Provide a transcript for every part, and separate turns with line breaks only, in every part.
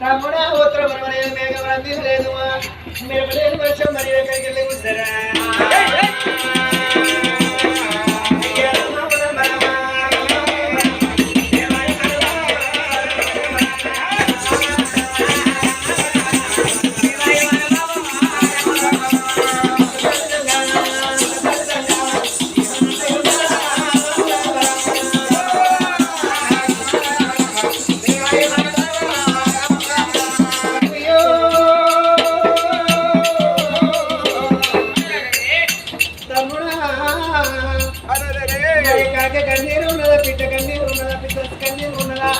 తమ్ముడా ఉత్తర మేఘవరంది లేదు మిరపలేని వర్షం మరి ఎక్కడికి వెళ్ళి కూర్చారా కన్నీరు ఉన్నదా బిడ్డ కన్నీరు ఉన్నదా బిడ్డ కన్నీరు ఉన్నదా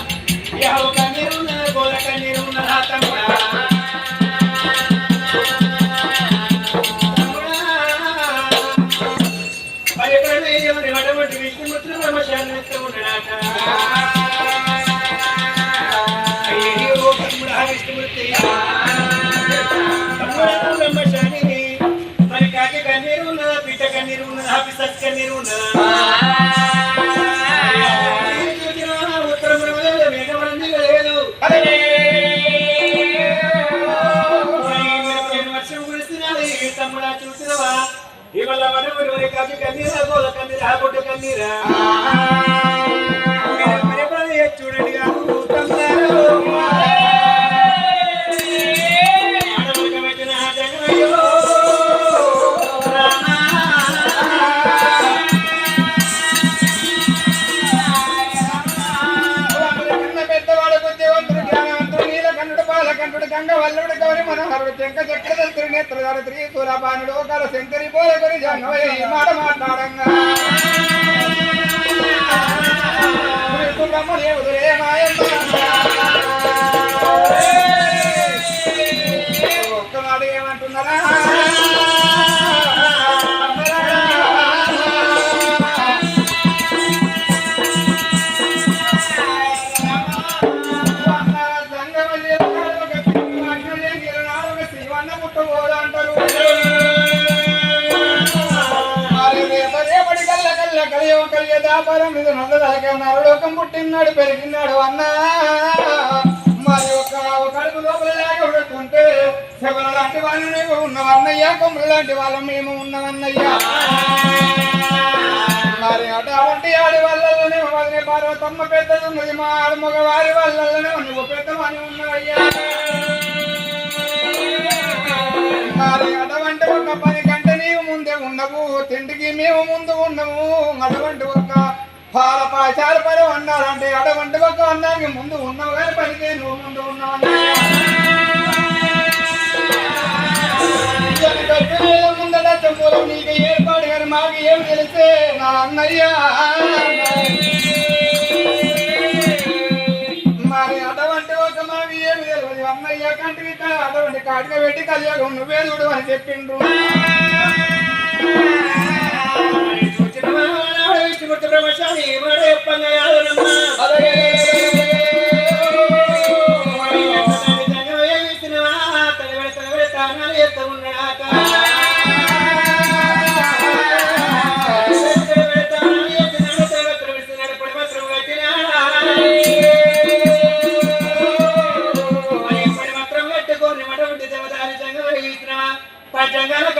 యావ కన్నీరు ఉన్నదా గోల కన్నీరు ఉన్నదా తమ్ముడా. మరి ఎప్పుడైనా ఎవరి అటువంటి విష్ణుమూర్తులు బ్రహ్మశాలను ఎత్త ఉన్నాడట. అయ్యో తమ్ముడా విష్ణుమూర్తి తమ్ముడా బ్రహ్మశాలిని. మరి కాకి కన్నీరు ఉన్నదా పిట్ట కన్నీరు ఉన్నదా పిసత్ కన్నీరు ఉన్నదా ఇవాళ మనవరి కాకి కన్నీరా గోల కన్నీరా గుడ్డ
వల్లుడు గౌరి మనోహరుడు చెంక చక్రదత్తుడు నేత్రధారు త్రిశూలపానుడు ఒకల శంకరి పోలకొని జంగమయ్య ఈ మాట మాట్లాడంగా. బ్రహ్మణే ఉదరే ఒక్క మాట ఏమంటున్నారా? నరలోకం పుట్టినాడు పెరిగినాడు అన్నా. మరి ఒక కడుపు లోపల లేకుంటే శబల లాంటి వాళ్ళు ఉన్నవన్నయ్యా కొమ్ములు లాంటి వాళ్ళం మేము ఉన్నవన్నయ్యా మరి అటువంటి ఆడి వాళ్ళనే వదిలే పార్వతమ్మ పెద్దది ఉన్నది మా ఆడ మగవారి వాళ్ళనే నువ్వు పెద్దవాని ఉన్నవయ్యా. మరి అటువంటి ఒక పని కంటే నీవు ముందే ఉండవు. తిండికి మేము ముందు ఉండము. అటువంటి ఒక పాల పాచాల పని అన్నారంటే అటువంటి ఒక అన్నానికి ముందు ఉన్నావు కానీ పనికే నువ్వు ముందు ఉన్నావు. ముందట నీకు ఏర్పాటు కానీ మాకు ఏం తెలిసే నా అన్నయ్య. కాటిక పెట్టి కలియుగం. నువ్వే చూడు అని చెప్పిండ్రు.
బ్రహ్మశాలి ఉన్నాడా
jangana